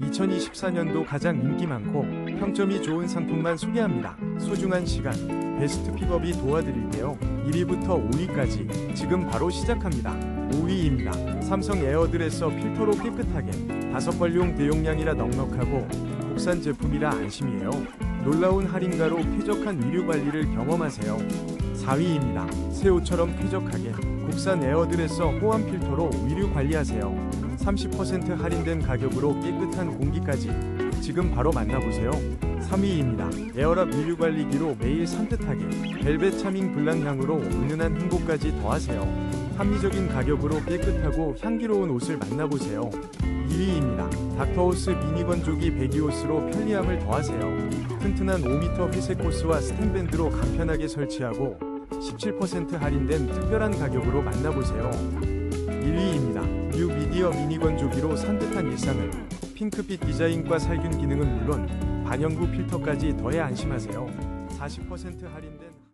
2024년도 가장 인기 많고 평점이 좋은 상품만 소개합니다. 소중한 시간, 베스트 픽업이 도와드릴게요. 1위부터 5위까지 지금 바로 시작합니다. 5위입니다. 삼성 에어드레서 필터로 깨끗하게 다섯 벌용 대용량이라 넉넉하고 국산 제품이라 안심이에요. 놀라운 할인가로 쾌적한 위류 관리를 경험하세요. 4위입니다. 새 옷처럼 쾌적하게 국산 에어드레서 호환 필터로 위류 관리하세요. 30% 할인된 가격으로 깨끗한 공기까지 지금 바로 만나보세요. 3위입니다. 에어랍 위류 관리기로 매일 산뜻하게 벨벳 차밍 블랑 향으로 은은한 행복까지 더하세요. 합리적인 가격으로 깨끗하고 향기로운 옷을 만나보세요. 2위입니다. 닥터호스 미니 건조기 배기호스로 편리함을 더하세요. 튼튼한 5m 회색 호스와 스텐밴드로 간편하게 설치하고 17% 할인된 특별한 가격으로 만나보세요. 1위입니다. 뉴 미디어 미니 건 조기로 산뜻한 일상을 핑크빛 디자인과 살균 기능은 물론 반영구 필터까지 더해 안심하세요. 40% 할인된